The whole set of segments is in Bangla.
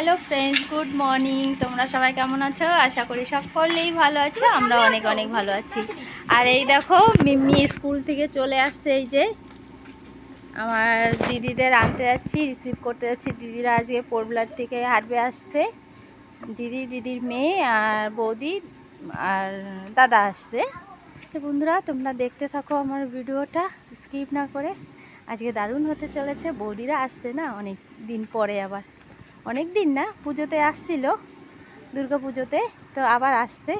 হ্যালো ফ্রেন্ডস গুড মর্নিং তোমরা সবাই কেমন আছো? আশা করি সকলেই ভালো আছো। আমরা অনেক অনেক ভালো আছি। আর এই দেখো, মিম্মি স্কুল থেকে চলে আসছে এই যে। আমার দিদিদের আনতে যাচ্ছি রিসিভ করতে যাচ্ছি। দিদিরা আজকে পোরবলার থেকে হাঁটবে আসছে। দিদি, দিদির মেয়ে আর বৌদি আর দাদা আসছে। তো বন্ধুরা, তোমরা দেখতে থাকো আমার ভিডিওটা। স্কিপ না করে। আজকে দারুণ হতে চলেছে। বৌদিরা আসছে না অনেক দিন পরে আবার। অনেক দিন না, পুজোতে আসছিল, দুর্গা পুজোতে, তো আবার আসছে।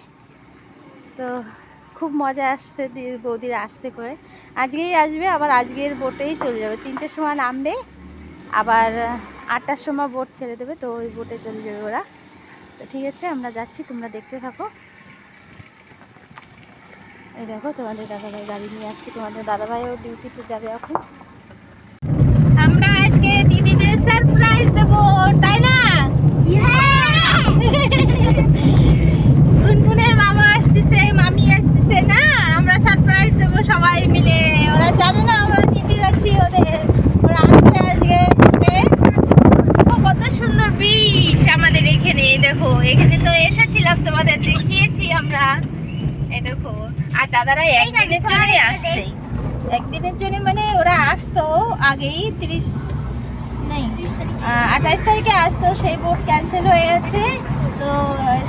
তো খুব মজা আসছে বৌদিরা আসছে করে। আজকেই আসবে, আবার আজকের বোটেই চলে যাবে। তিনটের সময় নামবে, আবার আটটার সময় বোট ছেড়ে দেবে, তো ওই বোটে চলে যাবে ওরা। তো ঠিক আছে, আমরা যাচ্ছি, তোমরা দেখতে থাকো। এই দেখো, তোমাদের দাদাভাই গাড়ি নিয়ে আসছি, তোমাদের দাদাভাইও ডিউটিতে যাবে এখন আমরা আজকে দিদিদের দেব তাই না? গুনগুনের মামা আসতেছে মামি আসতেছে না? আমরা সারপ্রাইজ দেব সবাই মিলে। ওরা জানে না আমরা দিদি যাচ্ছি ওদের। ওরা আসছে আজকে কত সুন্দর বিচ আমাদের এখানে দেখো। এখানে তো এসেছিলাম তোমাদের দেখিয়েছি আমরা। এই দেখো আর দাদারা একদিনের জন্যই আসছে। একদিনের জন্য মানে ওরা আসতো আগেই তিরিশ নেই আঠাশ তারিখে আসতো সেই বোট ক্যান্সেল হয়ে গেছে। তো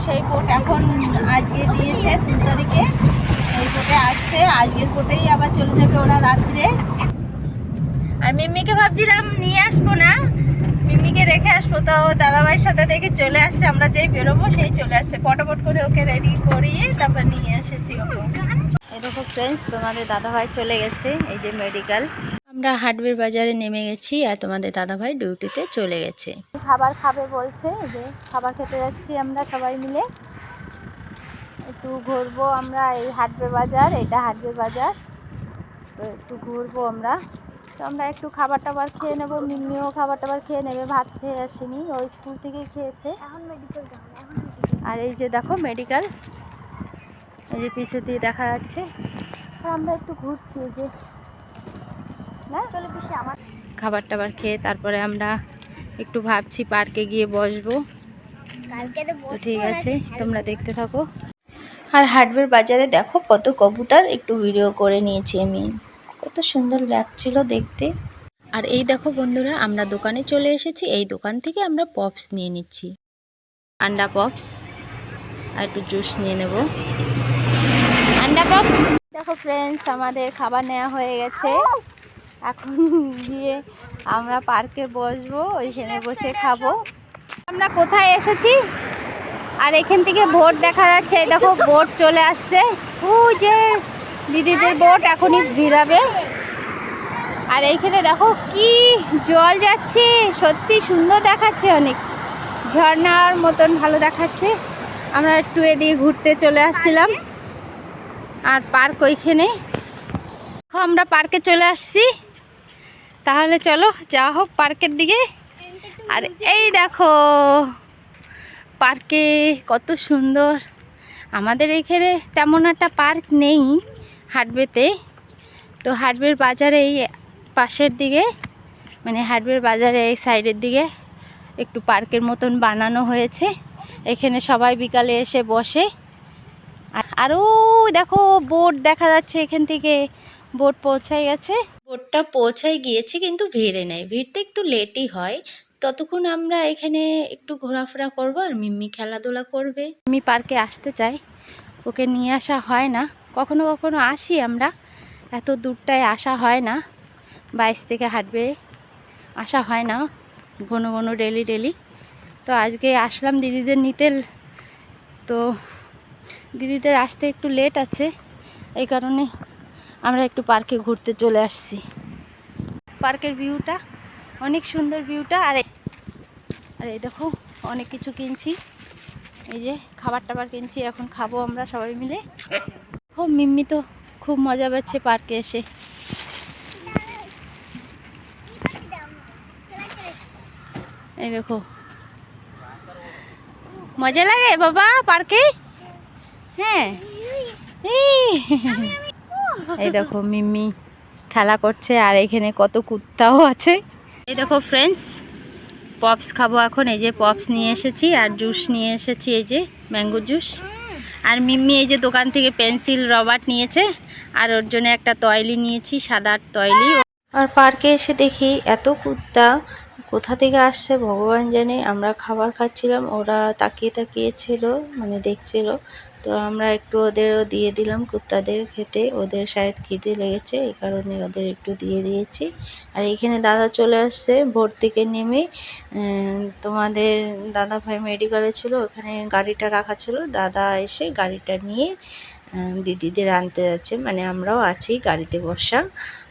সেই বোর্ড এখন আজকে দিয়েছে দু তারিখে। এই বোটে আসছে। আজকের বোটেই আবার চলে যাবে ওরা রাত্রে। আর মিম্মিকে ভাবছিলাম নিয়ে আসব না। মিম্মিকে রেখে আসব তো দাদাভাইয়ের সাথে দেখে চলে আসছে। আমরা যেই বেরোবো, সেই চলে আসছে। ফটোফট করে ওকে রেডি করিয়ে তারপর নিয়ে এসেছি ওকে। দেখো ফ্রেন্ডস তোমাদের দাদাভাই চলে গেছে। এই যে মেডিকেল আমরা হাটবের বাজারে নেমে গেছি আর তোমাদের দাদাভাই ডিউটিতে চলে গেছে। খাবার খাবে বলছে যে খাবার খেতে যাচ্ছি আমরা সবাই মিলে। একটু ঘুরবো আমরা এই হাটবে বাজার এটা হাটবে বাজার। তো একটু ঘুরবো আমরা। তো আমরা একটু খাবার টাবার খেয়ে নেব মিম্মিও খাবার টাবার খেয়ে নেবে ভাত খেয়ে আসেনি ওই স্কুল থেকেই খেয়েছে। এখন মেডিকেল আর এই যে দেখো মেডিকেল এই যে পিছে দিয়ে দেখা যাচ্ছে। তো আমরা একটু ঘুরছি এই যে খাবার টাবার খেয়ে তারপরে আমরা একটু ভাবছি পার্কে গিয়ে বসবো। ঠিক আছে তোমরা দেখতে থাকো। আর হাটবের বাজারে দেখো কত কবুতর একটু ভিডিও করে নিয়েছি আমি। কত সুন্দর লাগছিল দেখতে। আর এই দেখো বন্ধুরা আমরা দোকানে চলে এসেছি এই দোকান থেকে আমরা পপস নিয়ে নিচ্ছি। আন্ডা পপস আর একটু জুস নিয়ে নেব। আন্ডা পপস দেখো ফ্রেন্ডস আমাদের খাবার নেওয়া হয়ে গেছে। এখন গিয়ে আমরা পার্কে বসবো ওইখানে বসে খাব। আমরা কোথায় এসেছি? আর এখান থেকে বোট দেখা যাচ্ছে দেখো বোট চলে আসছে। ওই যে দিদিদের বোট এখনই ভিড়াবে। আর এইখানে দেখো কি জল যাচ্ছে, সত্যি সুন্দর দেখাচ্ছে অনেক। ঝর্ণার মতন ভালো দেখাচ্ছে। আমরা একটু এদিকে ঘুরতে চলে আসছিলাম। আর পার্ক ওইখানে। আমরা পার্কে চলে আসছি। তাহলে চলো যাওয়া হোক পার্কের দিকে। আর এই দেখো, পার্কে কত সুন্দর। আমাদের এখানে তেমন একটা পার্ক নেই হাটবেতে। তো হাটবের বাজারে এই পাশের দিকে মানে হাটবের বাজারে এই সাইডের দিকে একটু পার্কের মতন বানানো হয়েছে। এখানে সবাই বিকালে এসে বসে। আর- আরও দেখো, বোট দেখা যাচ্ছে এখান থেকে। বোট পৌঁছায় গেছে। বোটটা পৌঁছায় গিয়েছে কিন্তু ভিড়ে নেই। ভিড়তে একটু লেটই হয়। ততক্ষণ আমরা এখানে একটু ঘোরাফেরা করব আর মিম্মি খেলাধুলা করবে। আমি পার্কে আসতে চাই ওকে নিয়ে আসা হয় না। কখনো কখনো আসি আমরা। এত দূরটায় আসা হয় না। বাইশ থেকে হাঁটবে আসা হয় না। ঘন ঘন ডেলি ডেলি তো আজকে আসলাম দিদিদের নিতে। তো দিদিদের আসতে একটু লেট আছে। এই কারণে আমরা একটু পার্কে ঘুরতে চলে আসছি। পার্কের ভিউটা, অনেক সুন্দর ভিউটা। আর আর দেখো, অনেক কিছু কিনছি। এই যে খাবার টাবার কিনছি, এখন খাব আমরা সবাই মিলে। ও, মিম্মি তো খুব মজা পাচ্ছে পার্কে এসে। এই দেখো। মজা লাগে বাবা পার্কে? হ্যাঁ। এই। দেখো মিম্মি খেলা করছে আর এখানে কত কুত্তাও আছে। এই দেখো ফ্রেন্ডস পপস খাব এখন। এই যে পপস নিয়ে এসেছি আর জুস নিয়ে এসেছি, এই যে ম্যাঙ্গো জুস আর মিম্মি এই যে দোকান থেকে পেন্সিল রবার নিয়েছে আর ওর জন্য একটা তয়লি নিয়েছি সাদার তয়লি আর পার্কে এসে দেখি এত কুত্তা কোথা থেকে আসছে ভগবান জানে। আমরা খাবার খাচ্ছিলাম, ওরা তাকিয়ে তাকিয়ে ছিল মানে দেখছিল। তো আমরা একটু ওদেরও দিয়ে দিলাম কুত্তাদের খেতে। ওদের শায়দ খিদে লেগেছে, এই কারণে ওদের একটু দিয়ে দিয়েছি। আর এখানে দাদা চলে আসছে, ভোর থেকে নেমে। তোমাদের দাদা ভাই মেডিকেলে ছিল, ওখানে গাড়িটা রাখা ছিল। দাদা এসে গাড়িটা নিয়ে দিদিদের আনতে যাচ্ছে। মানে আমরাও আছি গাড়িতে বসা।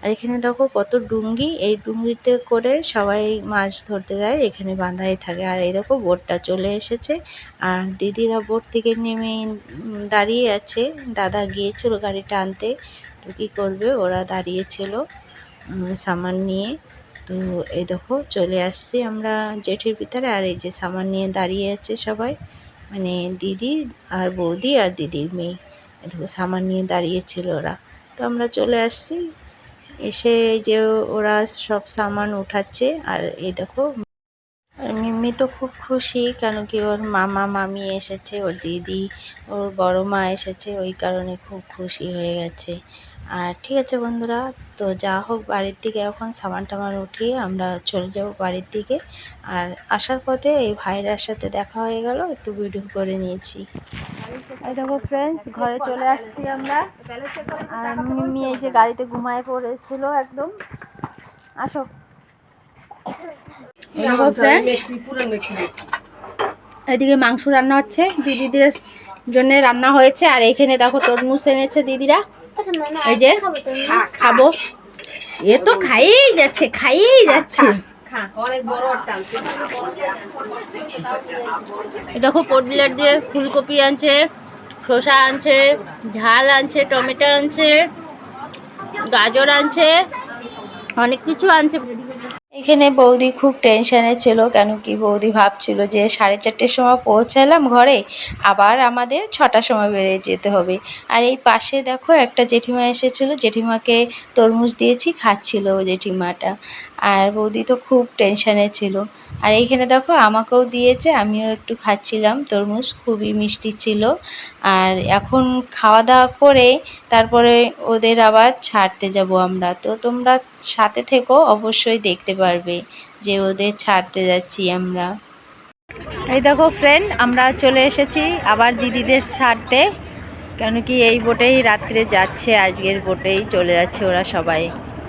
আর এখানে দেখো কত ডুঙ্গি। এই ডুঙ্গিতে করে সবাই মাছ ধরতে যায়। এখানে বাঁধাই থাকে। আর এই দেখো বোটটা চলে এসেছে। আর দিদিরা বোট থেকে নেমে দাঁড়িয়ে আছে। দাদা গিয়েছিল গাড়িটা আনতে। তো কী করবে? ওরা দাঁড়িয়েছিল সামান নিয়ে। তো এই দেখো চলে আসছি আমরা জেঠির ভিতরে। আর এই যে সামান নিয়ে দাঁড়িয়ে আছে সবাই। মানে দিদি আর বৌদি আর দিদির মেয়ে। সামান নিয়ে দাঁড়িয়েছিল ওরা। তো আমরা চলে আসছি। এসে যে ওরা সব সামান উঠাচ্ছে আর এই দেখো, মিম্মি তো খুব খুশি কেন কি ওর মামা, মামি এসেছে, ওর দিদি, ওর বড় মা এসেছে, ওই কারণে খুব খুশি হয়ে গেছে। আর ঠিক আছে বন্ধুরা, তো যা হোক বাড়ির দিকে এখন সামান টামান উঠিয়ে আমরা চলে যাব বাড়ির দিকে। আর আসার পথে এই ভাইরার সাথে দেখা হয়ে গেল, একটু ভিডিও করে নিয়েছি। দেখো ফ্রেন্ডস ঘরে চলে আসছি আমরা। আর মিম্মি এই যে গাড়িতে ঘুমায় পড়েছিল একদম। আসো। এদিকে মাংস রান্না হচ্ছে, দিদিদের জন্য রান্না হয়েছে। আর এখানে দেখো তরমুজ এনেছে দিদিরা। এই যে, খাব। এ তো খাইয়েই যাচ্ছে খাইয়েই যাচ্ছে। দেখো পটলের দিয়ে ফুলকপি আনছে। শসা আনছে, ঝাল আনছে, টমেটো আনছে, গাজর আনছে, অনেক কিছু আনছে। এখানে বৌদি খুব টেনশনে ছিল, কেন কি বৌদি ভাবছিল যে সাড়ে চারটের সময় পৌঁছালাম ঘরে, আবার আমাদের ছটার সময় বেরিয়ে যেতে হবে। আর এই পাশে দেখো একটা জেঠিমা এসেছিল, জেঠিমাকে তরমুজ দিয়েছি, খাচ্ছিল জেঠিমাটা। আর বৌদি তো খুব টেনশানে ছিল। আর এইখানে দেখো আমাকেও দিয়েছে, আমিও একটু খাচ্ছিলাম, তরমুজ খুবই মিষ্টি ছিল। আর এখন খাওয়া দাওয়া করে তারপরে ওদের আবার ছাড়তে যাব আমরা। তো তোমরা সাথে থেকো, অবশ্যই দেখতে পারবে যে ওদের ছাড়তে যাচ্ছি আমরা। এই দেখো ফ্রেন্ড আমরা চলে এসেছি আবার দিদিদের ছাড়তে। কেন কি এই বোটেই রাত্রে যাচ্ছে, আজকের বোটেই চলে যাচ্ছে ওরা সবাই।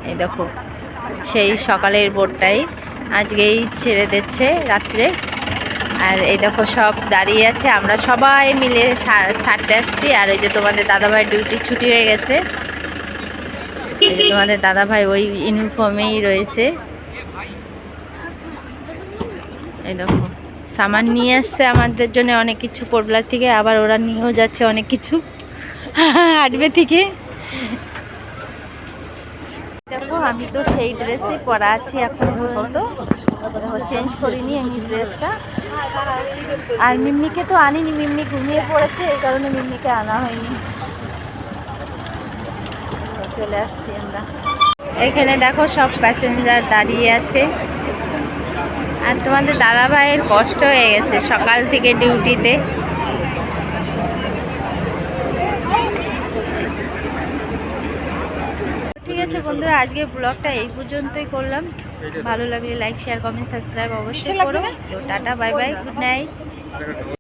এই দেখো। সেই সকালের বোটটাই আজকেই ছেড়ে দিচ্ছে রাত্রে। আর এই দেখো সব দাঁড়িয়ে আছে। আমরা সবাই মিলে ছাড়তে আসছি। আর এই যে তোমাদের দাদাভাই ডিউটি ছুটি হয়ে গেছে। এই যে তোমাদের দাদাভাই ওই ইউনিফর্মেই রয়েছে। এই দেখো, সামান নিয়ে আসছে আমাদের জন্য অনেক কিছু। পোটলার থেকে আবার ওরা নিয়েও যাচ্ছে অনেক কিছু। হাঁটবে থেকে। আমি তো সেই ড্রেসই পরা আছি এখন পর্যন্ত। চেঞ্জ করিনি আমি ড্রেসটা। আর মিম্মিকে তো আনিনি, মিম্মি ঘুমিয়ে পড়েছে, এই কারণে মিম্মিকে আনা হয়নি। চলে আসছি আমরা। এখানে দেখো সব প্যাসেঞ্জার দাঁড়িয়ে আছে। আর তোমাদের দাদা ভাইয়ের কষ্ট হয়ে গেছে সকাল থেকে ডিউটিতে আছে বন্ধুরা আজকে ব্লগটা এই পর্যন্তই করলাম। ভালো লাগলে লাইক শেয়ার কমেন্ট সাবস্ক্রাইব অবশ্যই করো। তো tata bye bye good night